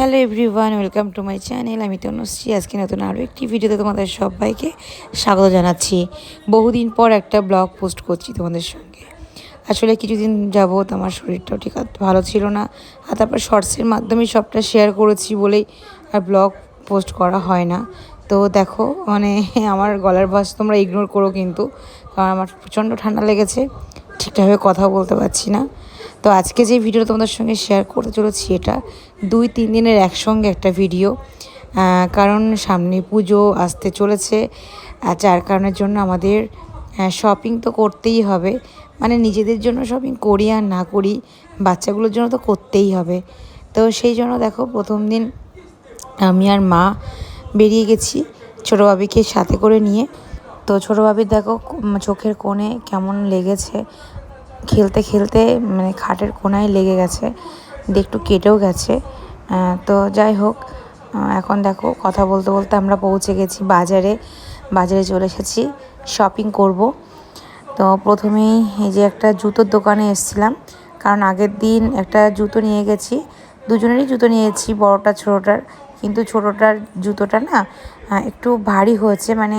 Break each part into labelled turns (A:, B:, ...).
A: Hello everyone, welcome to my channel. আমি তনুশ্রী। আজকে নতুন আরও একটি ভিডিওতে তোমাদের সবাইকে স্বাগত জানাচ্ছি। বহুদিন পর একটা ব্লগ পোস্ট করছি তোমাদের সঙ্গে। আসলে কিছুদিন যাবৎ আমার শরীরটাও ঠিক ভালো ছিল না। আর তারপর শর্টসের মাধ্যমে সবটা শেয়ার করেছি বলেই আর ব্লগ পোস্ট করা হয় না। তো দেখো মানে আমার গলার বাস তোমরা ইগনোর করো কিন্তু। কারণ আমার প্রচণ্ড ঠান্ডা লেগেছে। ঠিকঠাকভাবে কথা বলতে পারছি না। তো আজকে যে ভিডিও তোমাদের সঙ্গে শেয়ার করতে চলেছি এটা দুই, তিন দিনের একসঙ্গে একটা ভিডিও কারণ সামনে পুজো আসতে চলেছে যার কারণের জন্য আমাদের শপিং তো করতেই হবে। মানে নিজেদের জন্য শপিং করি আর না করি, বাচ্চাগুলোর জন্য তো করতেই হবে। তো সেই জন্য দেখো প্রথম দিন আমি আর মা বেরিয়ে গেছি ছোটো বাবিকে সাথে করে নিয়ে। তো ছোটো বাবির দেখো চোখের কোণে কেমন লেগেছে খেলতে খেলতে মানে খাটের কোনায় লেগে গেছে, দিয়ে একটু কেটেও গেছে। তো যাই হোক এখন দেখো কথা বলতে বলতে আমরা পৌঁছে গেছি বাজারে। বাজারে চলে এসেছি শপিং করব। তো প্রথমেই এই যে একটা জুতোর দোকানে এসেছিলাম, কারণ আগের দিন একটা জুতো নিয়ে গেছি। দুজনেরই জুতো নিয়েছি বড়টা ছোটোটার। কিন্তু ছোটোটার জুতোটা না একটু ভারী হয়েছে মানে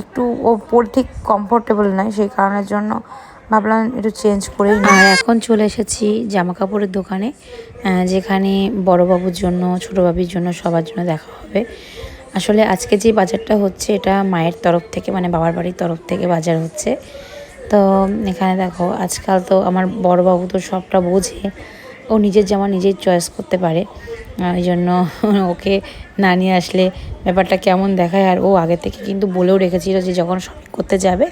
A: একটু ও ঠিক কমফোর্টেবল নয়, সেই কারণের জন্য ভাবলাম একটু চেঞ্জ করে আর এখন চলে এসেছি জামা কাপড়ের দোকানে যেখানে বড়বাবুর জন্য, ছোটো বাবির জন্য সবার জন্য দেখা হবে। আসলে আজকে যে বাজারটা হচ্ছে, এটা মায়ের তরফ থেকে মানে বাবার বাড়ির তরফ থেকে বাজার হচ্ছে। তো এখানে দেখো, আজকাল তো আমার বড়বাবু তো সবটা বোঝে, ও নিজের জামা নিজেই চয়েস করতে পারে। ওই জন্য ওকে না নিয়ে আসলে ব্যাপারটা কেমন দেখায়, আর ও আগে থেকে কিন্তু বলেও রেখেছিল যে যখন শপিং করতে যাবে,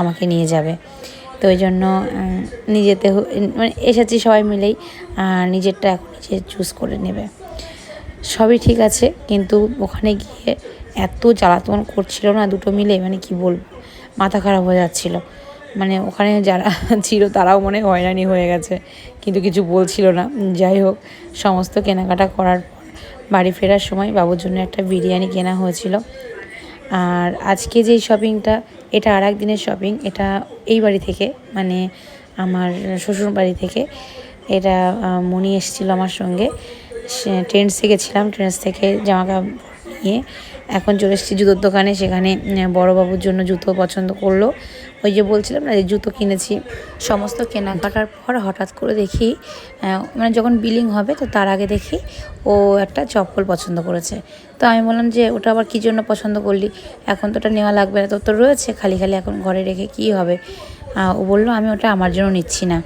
A: আমাকে নিয়ে যাবে। তো ওই জন্য নিজেতে মানে এসেছি সবাই মিলেই নিজেরটা এখন নিজে চুজ করে নেবে। সবই ঠিক আছে, কিন্তু ওখানে গিয়ে এত জ্বালাতন করছিল না দুটো মিলে মানে কি বলব, মাথা খারাপ হয়ে যাচ্ছিল। মানে ওখানে যারা ছিল তারাও মনে হয় হয়রানি হয়ে গেছে, কিন্তু কিছু বলছিল না। যাই হোক, সমস্ত কেনাকাটা করার পর বাড়ি ফেরার সময় বাবুর জন্য একটা বিরিয়ানি কেনা হয়েছিল। আর আজকে যেই শপিংটা এটা আর দিনের শপিং এটা এই বাড়ি থেকে মানে আমার শ্বশুর বাড়ি থেকে। এটা মনি এসেছিল আমার সঙ্গে। ট্রেন্ডসে গেছিলাম ট্রেন্ডস থেকে জামা কাপড় নিয়ে এখন চলে এসেছি জুতোর দোকানে। সেখানে বড়বাবুর জন্য জুতো পছন্দ করল। ওই যে বলছিলাম না যে জুতো কিনেছি। সমস্ত কেনাকাটার পর হঠাৎ করে দেখি মানে যখন বিলিং হবে তো তার আগে দেখি ও একটা চপ্পল পছন্দ করেছে। তো আমি বললাম যে ওটা আবার কী জন্য পছন্দ করলি? এখন তো ওটা নেওয়া লাগবে না। তোর তো রয়েছে খালি খালি এখন ঘরে রেখে কী হবে? ও বলল, আমি ওটা আমার জন্য নিচ্ছি না।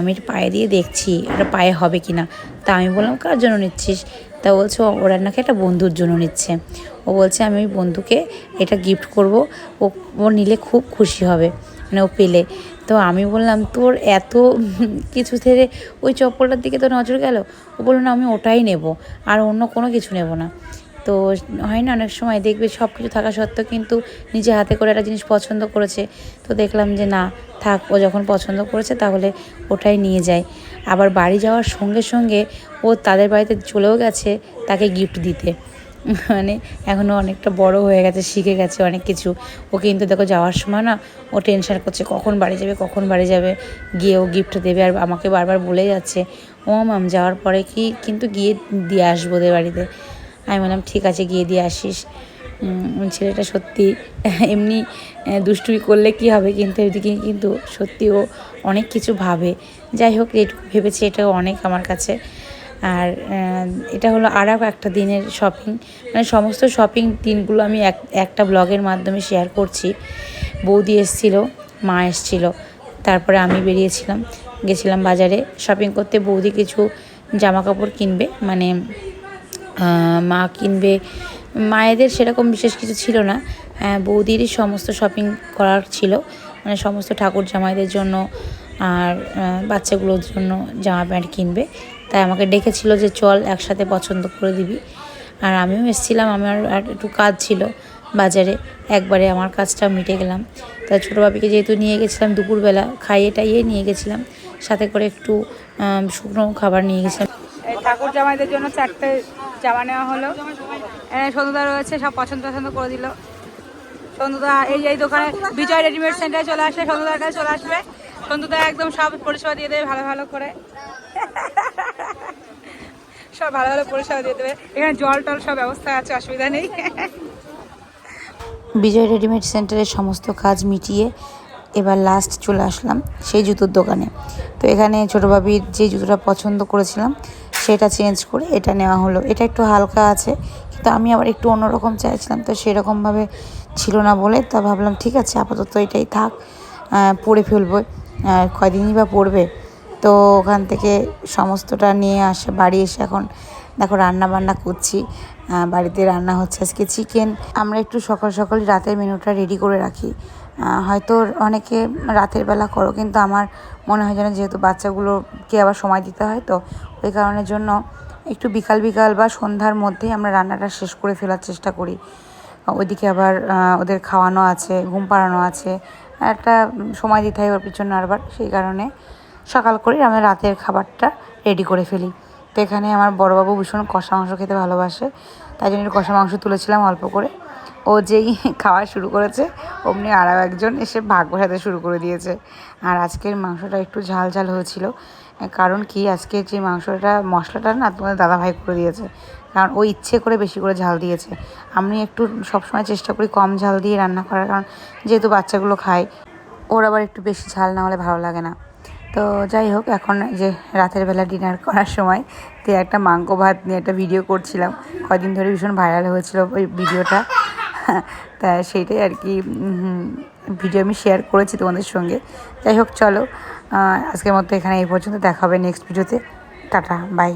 A: আমি পায়ে দিয়ে দেখছি ওটা পায়ে হবে কি না তা আমি বললাম, কার জন্য নিচ্ছিস? তা বলছে, ও- ওরা নাকি একটা বন্ধুর জন্য নিচ্ছে। ও বলছে, আমি ওই বন্ধুকে এটা গিফট করব। ও ও নিলে খুব খুশি হবে মানে ও পেলে। তো আমি বললাম, তোর এত কিছু থেকে ওই চপ্পলটার দিকে তো নজর গেল? ও বলল, না, আমি ওটাই নেব, আর অন্য কোনো কিছু নেব না। তো হয় না, অনেক সময় দেখবে সব কিছু থাকা সত্ত্বেও কিন্তু নিজে হাতে করে একটা জিনিস পছন্দ করেছে। তো দেখলাম যে না, থাক, ও যখন পছন্দ করেছে তাহলে ওটাই নিয়ে যায়। আবার বাড়ি যাওয়ার সঙ্গে সঙ্গে ও তাদের বাড়িতে চলেও গেছে তাকে গিফট দিতে। মানে এখনও অনেকটা বড় হয়ে গেছে, শিখে গেছে অনেক কিছু। ও কিন্তু দেখো যাওয়ার সময় না, ও টেনশন করছে, কখন বাড়ি যাবে, কখন বাড়ি যাবে? গিয়ে ও গিফট দেবে আর আমাকে বারবার বলে যাচ্ছে, ও মাম, যাওয়ার পরে কি কিন্তু গিয়ে দিয়ে আসব ওদের বাড়িতে? আমি বললাম ঠিক আছে গিয়ে দিয়ে আসিস। ছেলেটা সত্যি। এমনি আহ, দুষ্টুমি করলে কি হবে? কিন্তু এদিকে কিন্তু সত্যি ও অনেক কিছু ভাবে। যাই হোক এটুকু ভেবেছি এটাও অনেক আমার কাছে। আর এটা হলো আর একটা দিনের শপিং মানে সমস্ত শপিং দিনগুলো আমি এক একটা ব্লগের মাধ্যমে শেয়ার করছি। বৌদি এসছিল মা এসছিল। তারপরে আমি বেরিয়েছিলাম গেছিলাম বাজারে। শপিং করতে বৌদি কিছু জামা কাপড় কিনবে। মানে মা কিনবে। মায়েদের সেরকম বিশেষ কিছু ছিল না। আহ, বৌদিরই সমস্ত শপিং করার ছিল। মানে সমস্ত ঠাকুর জামাইদের জন্য আর বাচ্চাগুলোর জন্য জামা প্যান্ট কিনবে। তাই আমাকে ডেকেছিল যে চল একসাথে পছন্দ করে দিবি। আর আমিও এসেছিলাম। আমার আর একটু কাজ ছিল বাজারে। একবারে আমার কাজটা মিটে গেলাম। তাই ছোটো বাপিকে যেহেতু নিয়ে গেছিলাম দুপুরবেলা খাইয়ে টাইয়ে নিয়ে গেছিলাম। সাথে করে একটু শুকনো খাবার নিয়ে গেছিলাম।
B: ঠাকুর জামাইদের জন্য চারটে জামা নেওয়া হলো। সন্ধ্যা রয়েছে, সব পছন্দ পছন্দ করে দিল। সন্ধ্যা এই এই দোকানে বিজয় রেডিমেড সেন্টারে চলে আসলে সন্ধ্যার কাছে চলে আসবে। সন্ধ্যা একদম সব পরিষেবা দিয়ে দেবে, ভালো ভালো করে। সব ভালো ভালো পরিষেবা দিয়ে দেবে। এখানে জল টল সব ব্যবস্থা আছে, অসুবিধা নেই।
C: বিজয় রেডিমেড সেন্টারের সমস্ত কাজ মিটিয়ে এবার লাস্ট চলে আসলাম, সেই জুতোর দোকানে। তো এখানে ছোটো বাবির যে জুতোটা পছন্দ করেছিলাম সেটা চেঞ্জ করে এটা নেওয়া হলো। এটা একটু হালকা আছে, কিন্তু আমি আবার একটু অন্যরকম চাইছিলাম, তো সেরকমভাবে ছিল না বলে তা ভাবলাম, ঠিক আছে, আপাতত এটাই থাক পরে ফেলব কয়দিনই বা পড়বে। তো ওখান থেকে সমস্তটা নিয়ে আসে, বাড়ি এসে এখন দেখো রান্না বান্না করছি বাড়িতে রান্না হচ্ছে আজকে চিকেন আমরা একটু সকাল সকাল রাতের মেনুটা রেডি করে রাখি। হয়তো অনেকে রাতের বেলা করো, কিন্তু আমার মনে হয় যেন যেহেতু বাচ্চাগুলোকে আবার সময় দিতে হয়, তো ওই কারণের জন্য একটু বিকাল বিকাল বা সন্ধ্যার মধ্যেই আমরা রান্নাটা শেষ করে ফেলার চেষ্টা করি। ওইদিকে আবার ওদের খাওয়ানো আছে, ঘুম পাড়ানো আছে, একটা সময় দিতে হয় ওর পিছনে আরবার, সেই কারণে সকাল করে আমরা রাতের খাবারটা রেডি করে ফেলি। তো এখানে আমার বড়বাবু ভীষণ কষা মাংস খেতে ভালোবাসে, তাই জন্য কষা মাংস তুলেছিলাম অল্প করে। ও যেই খাওয়া শুরু করেছে, অমনি আরও একজন এসে ভাগ বসাতে শুরু করে দিয়েছে। আর আজকের মাংসটা একটু ঝাল ঝাল হয়েছিল। কারণ কি? আজকে যে মাংসটা, মশলাটা না তোমাদের দাদাভাই করে দিয়েছে। কারণ ও ইচ্ছে করে বেশি করে ঝাল দিয়েছে। আমি একটু সবসময় চেষ্টা করি কম ঝাল দিয়ে রান্না করার, কারণ যেহেতু বাচ্চাগুলো খায়, ওর আবার একটু বেশি ঝাল না হলে ভালো লাগে না। তো যাই হোক, এখন যে রাতের বেলা ডিনার করার সময়, তো একটা মাংস ভাত নিয়ে একটা ভিডিও করছিলাম। কদিন ধরে ভীষণ ভাইরাল হয়েছিল ওই ভিডিওটা। তা সেইটাই আর কি ভিডিও আমি শেয়ার করেছি তোমাদের সঙ্গে। যাই হোক, চলো আজকের মতো এখানে এই পর্যন্ত। দেখা হবে নেক্সট ভিডিওতে টাটা বাই